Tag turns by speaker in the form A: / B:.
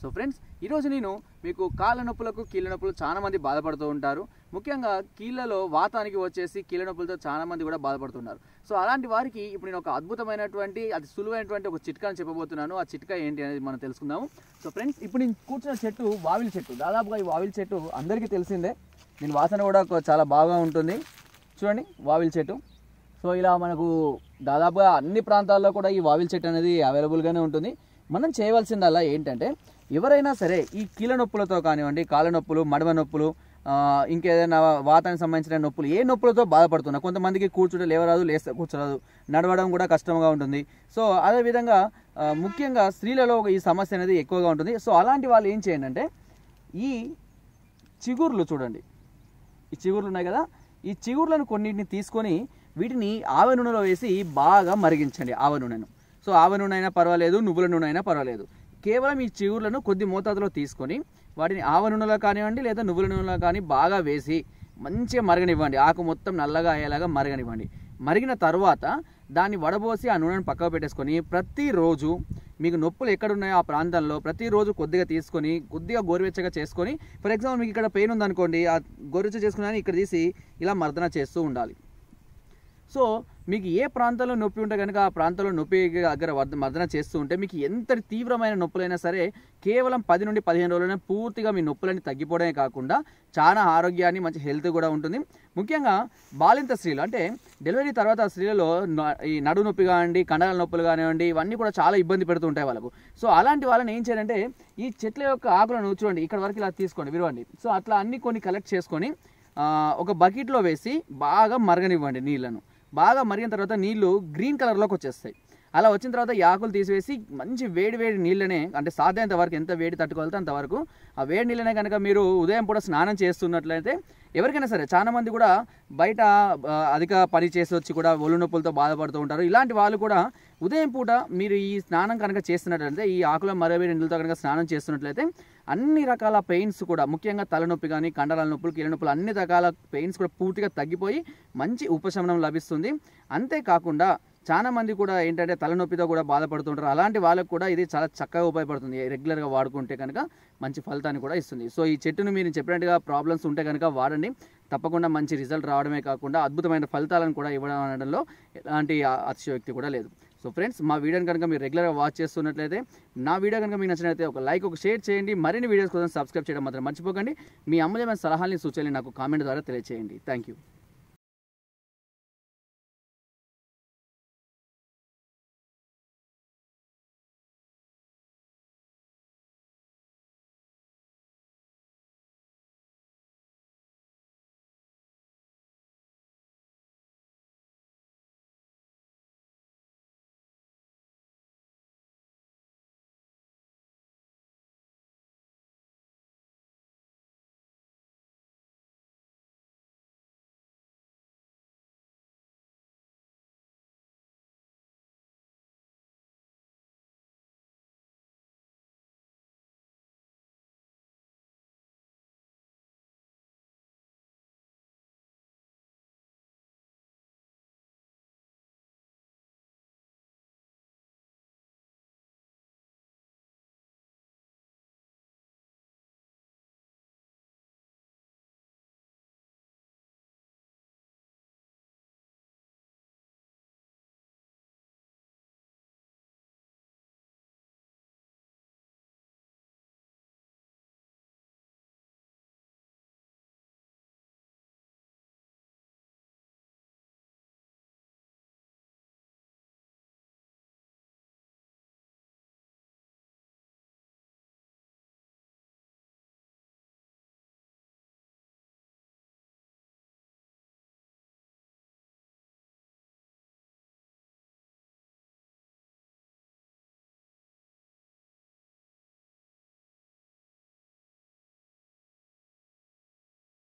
A: So friends ఈరోజు నేను మీకు కాళ్ళ నొప్పులకు కీళ్ళ నొప్పులు చాలామంది బాధపడుతూ ఉంటారు. ముఖ్యంగా కీళ్ళలో వాతానికి వచ్చేసి కీళ్ళ నొప్పులతో చాలామంది కూడా బాధపడుతున్నారు. సో అలాంటి వారికి ఇప్పుడు నేను ఒక అద్భుతమైనటువంటి అది సులువైనటువంటి ఒక చిట్కాని చెప్పబోతున్నాను. ఆ చిట్కా ఏంటి అనేది మనం తెలుసుకుందాము. సో ఫ్రెండ్స్ ఇప్పుడు నేను కూర్చున్న చెట్టు వావిలి చెట్టు. దాదాపుగా ఈ వావిలి చెట్టు అందరికీ తెలిసిందే. దీని వాసన కూడా చాలా బాగా ఉంటుంది. చూడండి వావిలి చెట్టు. సో ఇలా మనకు దాదాపుగా అన్ని ప్రాంతాల్లో కూడా ఈ వావిల్ చెట్టు అనేది అవైలబుల్గానే ఉంటుంది. మనం చేయవలసిందల్లా ఏంటంటే ఎవరైనా సరే ఈ కీళ్ళ నొప్పులతో కానివ్వండి కాళ్ళ నొప్పులు మడమ నొప్పులు ఇంకేదైనా వాతానికి సంబంధించిన నొప్పులు ఏ నొప్పులతో బాధపడుతున్నా కొంతమందికి కూర్చుంటే లేవరాదు లేస్తే కూర్చోరాదు నడవడం కూడా కష్టంగా ఉంటుంది. సో అదేవిధంగా ముఖ్యంగా స్త్రీలలో ఈ సమస్య అనేది ఎక్కువగా ఉంటుంది. సో అలాంటి వాళ్ళు ఏం చేయండి అంటే ఈ చిగుర్లు చూడండి. ఈ చిగుర్లు ఉన్నాయి కదా? ఈ చిగుర్లను కొన్నిటిని తీసుకొని వీటిని ఆవ నూనెలో వేసి బాగా మరిగించండి ఆవ నూనెను. సో ఆవ నూనె అయినా పర్వాలేదు నువ్వుల నూనె అయినా పర్వాలేదు. కేవలం ఈ చిగుర్లను కొద్ది మోతాదులో తీసుకొని వాటిని ఆవ నూనెలో కానివ్వండి లేదా నువ్వుల నూనెలో కానీ బాగా వేసి మంచిగా మరగనివ్వండి. ఆకు మొత్తం నల్లగా అయ్యేలాగా మరగనివ్వండి. మరిగిన తర్వాత దాన్ని వడబోసి ఆ నూనెను పక్కకు పెట్టేసుకొని ప్రతిరోజు మీకు నొప్పులు ఎక్కడున్నాయో ఆ ప్రాంతంలో ప్రతిరోజు కొద్దిగా తీసుకొని కొద్దిగా గోరువెచ్చగా చేసుకొని ఫర్ ఎగ్జాంపుల్ మీకు ఇక్కడ పెయిన్ ఉందనుకోండి ఆ గోరువెచ్చ చేసుకుని ఇక్కడ తీసి ఇలా మర్దన చేస్తూ ఉండాలి. సో మీకు ఏ ప్రాంతంలో నొప్పి ఉంటే కనుక ఆ ప్రాంతంలో నొప్పి దగ్గర మర్దన చేస్తూ ఉంటే మీకు ఎంత తీవ్రమైన నొప్పులైనా సరే కేవలం పది నుండి పదిహేను రోజులనే పూర్తిగా మీ నొప్పులని తగ్గిపోవడమే కాకుండా చాలా ఆరోగ్యాన్ని మంచి హెల్త్ కూడా ఉంటుంది. ముఖ్యంగా బాలింత స్త్రీలు అంటే డెలివరీ తర్వాత స్త్రీలలో న- ఈ నడు నొప్పి కానివ్వండి కండల నొప్పులు కానివ్వండి ఇవన్నీ కూడా చాలా ఇబ్బంది పెడుతూ ఉంటాయి వాళ్ళకు. సో అలాంటి వాళ్ళని ఏం చేయాలంటే ఈ చెట్ల యొక్క ఆకులను చూడండి ఇక్కడ వరకు ఇలా తీసుకోండి విరవండి. సో అట్లా అన్ని కొన్ని కలెక్ట్ చేసుకొని ఒక బకెట్లో వేసి బాగా మరగనివ్వండి నీళ్ళను. బాగా మరిగిన తర్వాత నీళ్ళు గ్రీన్ కలర్లోకి వచ్చేస్తాయి. అలా వచ్చిన తర్వాత ఈ ఆకులు తీసివేసి మంచి వేడి వేడి నీళ్ళనే అంటే సాధ్యమైనంత వరకు ఎంత వేడి తట్టుకోగలితే అంతవరకు ఆ వేడి నీళ్ళనే కనుక మీరు ఉదయం పూట స్నానం చేస్తున్నట్లయితే ఎవరికైనా సరే చాలామంది కూడా బయట అధిక పని చేసి వచ్చి కూడా ఒళ్ళు నొప్పులతో బాధపడుతూ ఉంటారు. ఇలాంటి వాళ్ళు కూడా ఉదయం పూట మీరు ఈ స్నానం కనుక చేస్తున్నట్లయితే ఈ ఆకుల మరవేడి నీళ్ళతో కనుక స్నానం చేస్తున్నట్లయితే అన్ని రకాల పెయిన్స్ కూడా ముఖ్యంగా తలనొప్పి కానీ కండరాల నొప్పులు కీళ్ళ నొప్పులు అన్ని రకాల పెయిన్స్ కూడా పూర్తిగా తగ్గిపోయి మంచి ఉపశమనం లభిస్తుంది. అంతేకాకుండా చాలా మంది కూడా ఏంటంటే తలనొప్పితో కూడా బాధపడుతుంటారు. అలాంటి వాళ్ళకు కూడా ఇది చాలా చక్కగా ఉపయోగపడుతుంది. రెగ్యులర్గా వాడుకుంటే కనుక మంచి ఫలితాన్ని కూడా ఇస్తుంది. సో ఈ చెట్టును మీరు చెప్పినట్టుగా ప్రాబ్లమ్స్ ఉంటే కనుక వాడండి. తప్పకుండా మంచి రిజల్ట్ రావడమే కాకుండా అద్భుతమైన ఫలితాలను కూడా ఇవ్వడం అనడంలో ఎలాంటి అతిశయోక్తి కూడా లేదు. సో ఫ్రెండ్స్ మా వీడియోని కనుక మీరు రెగ్యులర్గా వాచ్ చేస్తున్నట్లయితే నా వీడియో కనుక మీకు నచ్చినట్లయితే ఒక లైక్ ఒక షేర్ చేయండి. మరిన్ని వీడియోస్ కోసం సబ్స్క్రైబ్ చేయడం మాత్రం మర్చిపోకండి. మీ అమూల్యమైన సలహాలని సూచనలు నాకు కామెంట్ ద్వారా తెలియజేయండి థ్యాంక్ యూ